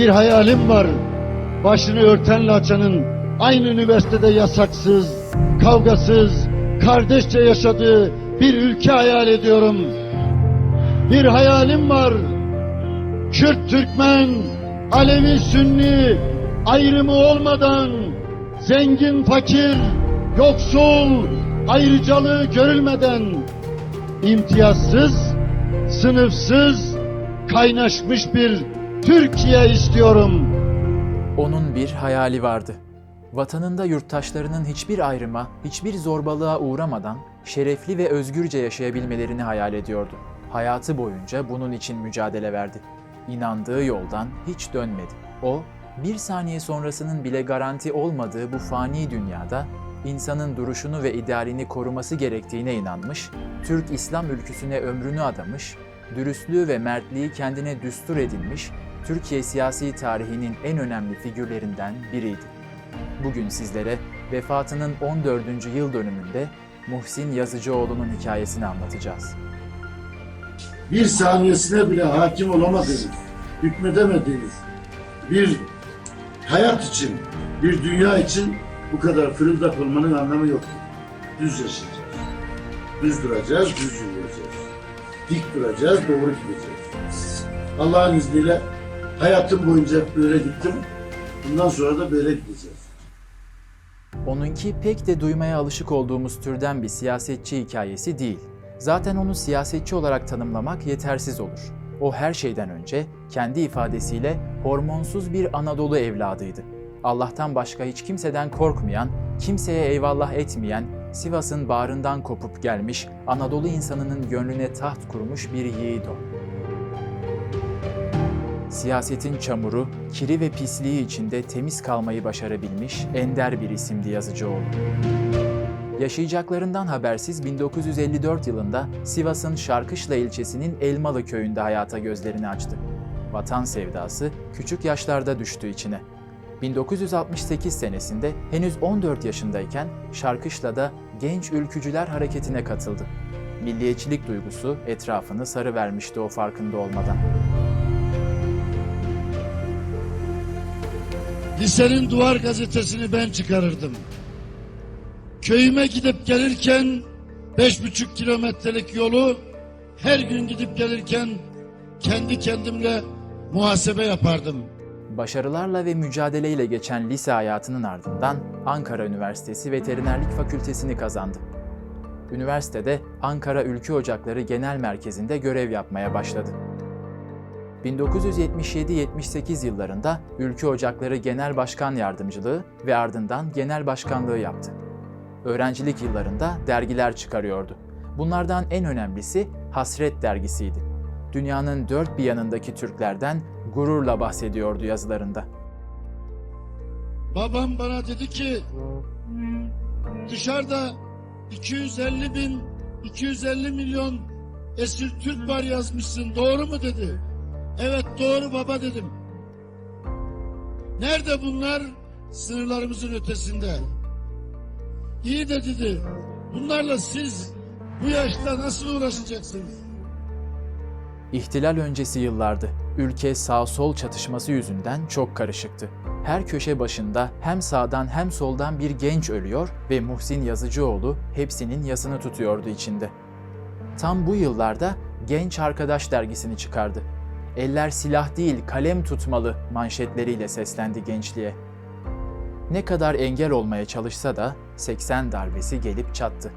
Bir hayalim var. Başını örtenle açanın aynı üniversitede yasaksız, kavgasız, kardeşçe yaşadığı bir ülke hayal ediyorum. Bir hayalim var. Kürt, Türkmen, Alevi, Sünni ayrımı olmadan zengin, fakir, yoksul ayrıcalığı görülmeden imtiyazsız, sınıfsız, kaynaşmış bir Türkiye istiyorum. Onun bir hayali vardı. Vatanında yurttaşlarının hiçbir ayrıma, hiçbir zorbalığa uğramadan şerefli ve özgürce yaşayabilmelerini hayal ediyordu. Hayatı boyunca bunun için mücadele verdi. İnandığı yoldan hiç dönmedi. O, bir saniye sonrasının bile garanti olmadığı bu fani dünyada insanın duruşunu ve idealini koruması gerektiğine inanmış, Türk İslam ülküsüne ömrünü adamış, dürüstlüğü ve mertliği kendine düstur edinmiş, Türkiye siyasi tarihinin en önemli figürlerinden biriydi. Bugün sizlere vefatının 14. yıl dönümünde Muhsin Yazıcıoğlu'nun hikayesini anlatacağız. Bir saniyesine bile hakim olamadığınız, hükmedemediğiniz bir hayat için, bir dünya için bu kadar fırıldak olmanın anlamı yoktur. Düz yaşayacağız. Düz duracağız, düz yürüyeceğiz. Dik duracağız, doğru gideceğiz. Allah'ın izniyle hayatım boyunca böyle gittim. Bundan sonra da böyle gideceğiz. Onunki pek de duymaya alışık olduğumuz türden bir siyasetçi hikayesi değil. Zaten onu siyasetçi olarak tanımlamak yetersiz olur. O her şeyden önce kendi ifadesiyle hormonsuz bir Anadolu evladıydı. Allah'tan başka hiç kimseden korkmayan, kimseye eyvallah etmeyen, Sivas'ın bağrından kopup gelmiş Anadolu insanının gönlüne taht kurmuş bir yiğit o. Siyasetin çamuru, kiri ve pisliği içinde temiz kalmayı başarabilmiş ender bir isimdi Yazıcıoğlu. Yaşayacaklarından habersiz 1954 yılında Sivas'ın Şarkışla ilçesinin Elmalı köyünde hayata gözlerini açtı. Vatan sevdası küçük yaşlarda düştü içine. 1968 senesinde henüz 14 yaşındayken Şarkışla'da Genç Ülkücüler Hareketi'ne katıldı. Milliyetçilik duygusu etrafını sarı vermişti o farkında olmadan. Lisenin duvar gazetesini ben çıkarırdım. Köyüme gidip gelirken beş buçuk kilometrelik yolu her gün gidip gelirken kendi kendimle muhasebe yapardım. Başarılarla ve mücadeleyle geçen lise hayatının ardından Ankara Üniversitesi Veterinerlik Fakültesini kazandı. Üniversitede Ankara Ülkü Ocakları Genel Merkezi'nde görev yapmaya başladı. 1977-78 yıllarında Ülkü Ocakları Genel Başkan Yardımcılığı ve ardından Genel Başkanlığı yaptı. Öğrencilik yıllarında dergiler çıkarıyordu. Bunlardan en önemlisi Hasret dergisiydi. Dünyanın dört bir yanındaki Türklerden gururla bahsediyordu yazılarında. Babam bana dedi ki dışarıda 250 bin 250 milyon esir Türk var yazmışsın doğru mu dedi. Evet doğru baba dedim. Nerede bunlar? Sınırlarımızın ötesinde. İyi de dedi. Bunlarla siz bu yaşta nasıl uğraşacaksınız? İhtilal öncesi yıllardı. Ülke sağ-sol çatışması yüzünden çok karışıktı. Her köşe başında hem sağdan hem soldan bir genç ölüyor ve Muhsin Yazıcıoğlu hepsinin yasını tutuyordu içinde. Tam bu yıllarda Genç Arkadaş dergisini çıkardı. Eller silah değil kalem tutmalı manşetleriyle seslendi gençliğe. Ne kadar engel olmaya çalışsa da 80 darbesi gelip çattı.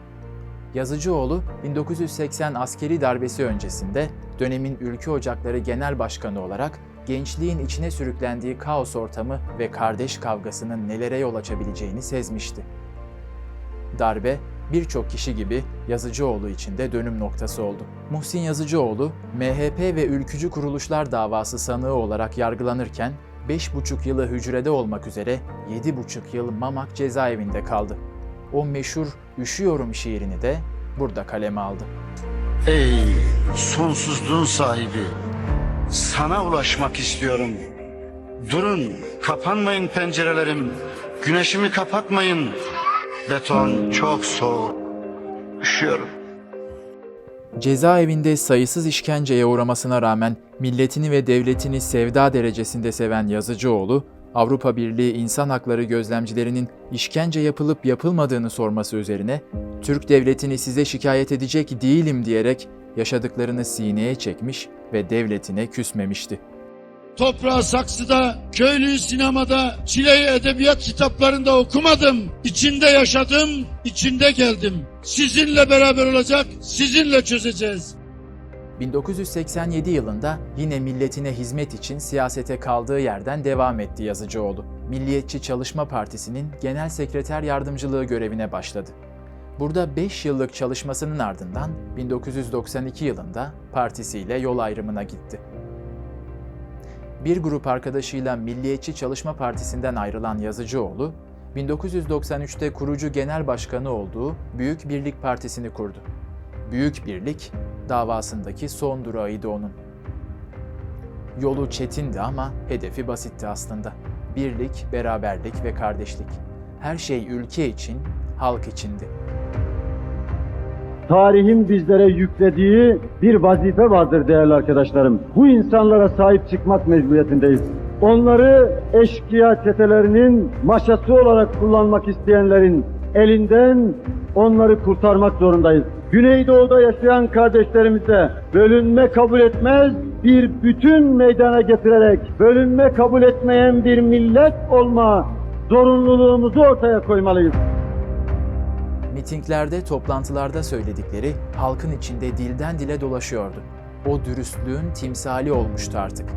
Yazıcıoğlu 1980 askeri darbesi öncesinde dönemin Ülke Ocakları Genel Başkanı olarak gençliğin içine sürüklendiği kaos ortamı ve kardeş kavgasının nelere yol açabileceğini sezmişti. Darbe birçok kişi gibi Yazıcıoğlu için de dönüm noktası oldu. Muhsin Yazıcıoğlu, MHP ve ülkücü kuruluşlar davası sanığı olarak yargılanırken 5,5 yılı hücrede olmak üzere 7,5 yıl Mamak cezaevinde kaldı. O meşhur Üşüyorum şiirini de burada kaleme aldı. Ey sonsuzluğun sahibi, sana ulaşmak istiyorum. Durun, kapanmayın pencerelerim, güneşimi kapatmayın. Beton çok soğuk, üşüyorum. Cezaevinde sayısız işkenceye uğramasına rağmen milletini ve devletini sevda derecesinde seven Yazıcıoğlu, Avrupa Birliği İnsan Hakları gözlemcilerinin işkence yapılıp yapılmadığını sorması üzerine Türk devletini size şikayet edecek değilim diyerek yaşadıklarını sineye çekmiş ve devletine küsmemişti. Toprağı saksıda, köylüyü sinemada, çileyi edebiyat kitaplarında okumadım. İçinde yaşadım, içinde geldim. Sizinle beraber olacak, sizinle çözeceğiz. 1987 yılında yine milletine hizmet için siyasete kaldığı yerden devam etti Yazıcıoğlu. Milliyetçi Çalışma Partisi'nin genel sekreter yardımcılığı görevine başladı. Burada 5 yıllık çalışmasının ardından 1992 yılında partisiyle yol ayrımına gitti. Bir grup arkadaşıyla Milliyetçi Çalışma Partisi'nden ayrılan Yazıcıoğlu, 1993'te kurucu genel başkanı olduğu Büyük Birlik Partisi'ni kurdu. Büyük Birlik, davasındaki son durağıydı onun. Yolu çetindi ama hedefi basitti aslında. Birlik, beraberlik ve kardeşlik. Her şey ülke için, halk içindi. Tarihin bizlere yüklediği bir vazife vardır değerli arkadaşlarım. Bu insanlara sahip çıkmak mecburiyetindeyiz. Onları eşkıya çetelerinin maşası olarak kullanmak isteyenlerin elinden onları kurtarmak zorundayız. Güneydoğu'da yaşayan kardeşlerimize bölünme kabul etmez, bir bütün meydana getirerek bölünme kabul etmeyen bir millet olma zorunluluğumuzu ortaya koymalıyız. Mitinglerde, toplantılarda söyledikleri halkın içinde dilden dile dolaşıyordu. O dürüstlüğün timsali olmuştu artık.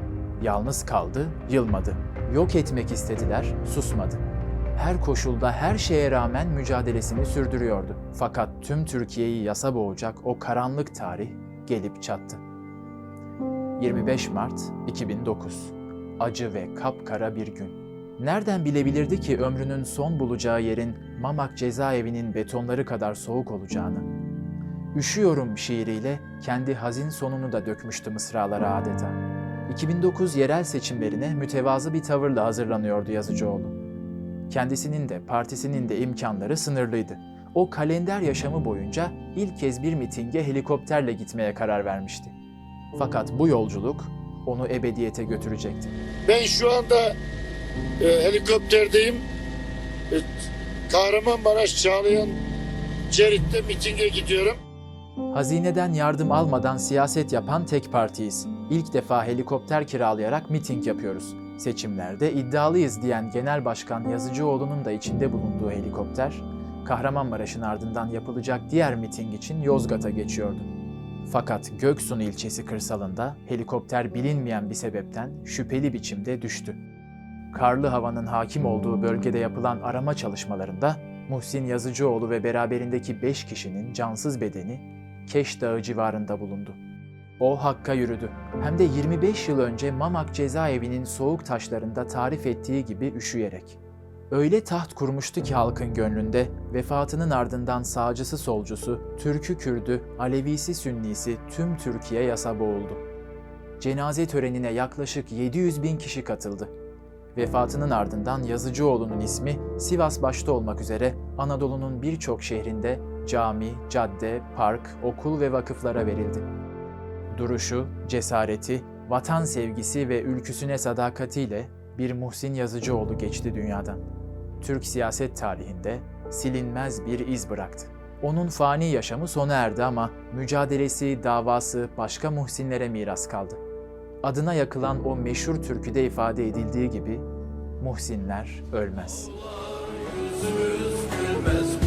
Yalnız kaldı, yılmadı. Yok etmek istediler, susmadı. Her koşulda, her şeye rağmen mücadelesini sürdürüyordu. Fakat tüm Türkiye'yi yasa boğacak o karanlık tarih gelip çattı. 25 Mart 2009. Acı ve kapkara bir gün. Nereden bilebilirdi ki ömrünün son bulacağı yerin Mamak cezaevinin betonları kadar soğuk olacağını? Üşüyorum şiiriyle kendi hazin sonunu da dökmüştü mısralara adeta. 2009 yerel seçimlerine mütevazı bir tavırla hazırlanıyordu Yazıcıoğlu. Kendisinin de partisinin de imkanları sınırlıydı. O kalender yaşamı boyunca ilk kez bir mitinge helikopterle gitmeye karar vermişti. Fakat bu yolculuk onu ebediyete götürecekti. Ben şu anda e, helikopterdeyim. E, Kahramanmaraş Çağlayan Cerit'te mitinge gidiyorum. Hazineden yardım almadan siyaset yapan tek partiyiz. İlk defa helikopter kiralayarak miting yapıyoruz. Seçimlerde iddialıyız diyen Genel Başkan Yazıcıoğlu'nun da içinde bulunduğu helikopter, Kahramanmaraş'ın ardından yapılacak diğer miting için Yozgat'a geçiyordu. Fakat Göksun ilçesi kırsalında helikopter bilinmeyen bir sebepten şüpheli biçimde düştü. Karlı havanın hakim olduğu bölgede yapılan arama çalışmalarında Muhsin Yazıcıoğlu ve beraberindeki 5 kişinin cansız bedeni Keş Dağı civarında bulundu. O Hakk'a yürüdü. Hem de 25 yıl önce Mamak cezaevinin soğuk taşlarında tarif ettiği gibi üşüyerek. Öyle taht kurmuştu ki halkın gönlünde, vefatının ardından sağcısı solcusu, Türkü Kürdü, Alevisi Sünnisi tüm Türkiye yasa boğuldu. Cenaze törenine yaklaşık 700 bin kişi katıldı. Vefatının ardından Yazıcıoğlu'nun ismi Sivas başta olmak üzere Anadolu'nun birçok şehrinde cami, cadde, park, okul ve vakıflara verildi. Duruşu, cesareti, vatan sevgisi ve ülküsüne sadakatiyle bir Muhsin Yazıcıoğlu geçti dünyadan. Türk siyaset tarihinde silinmez bir iz bıraktı. Onun fani yaşamı sona erdi ama mücadelesi, davası başka Muhsinlere miras kaldı. Adına yakılan o meşhur türküde ifade edildiği gibi Muhsinler ölmez. Yüzümüz gülmez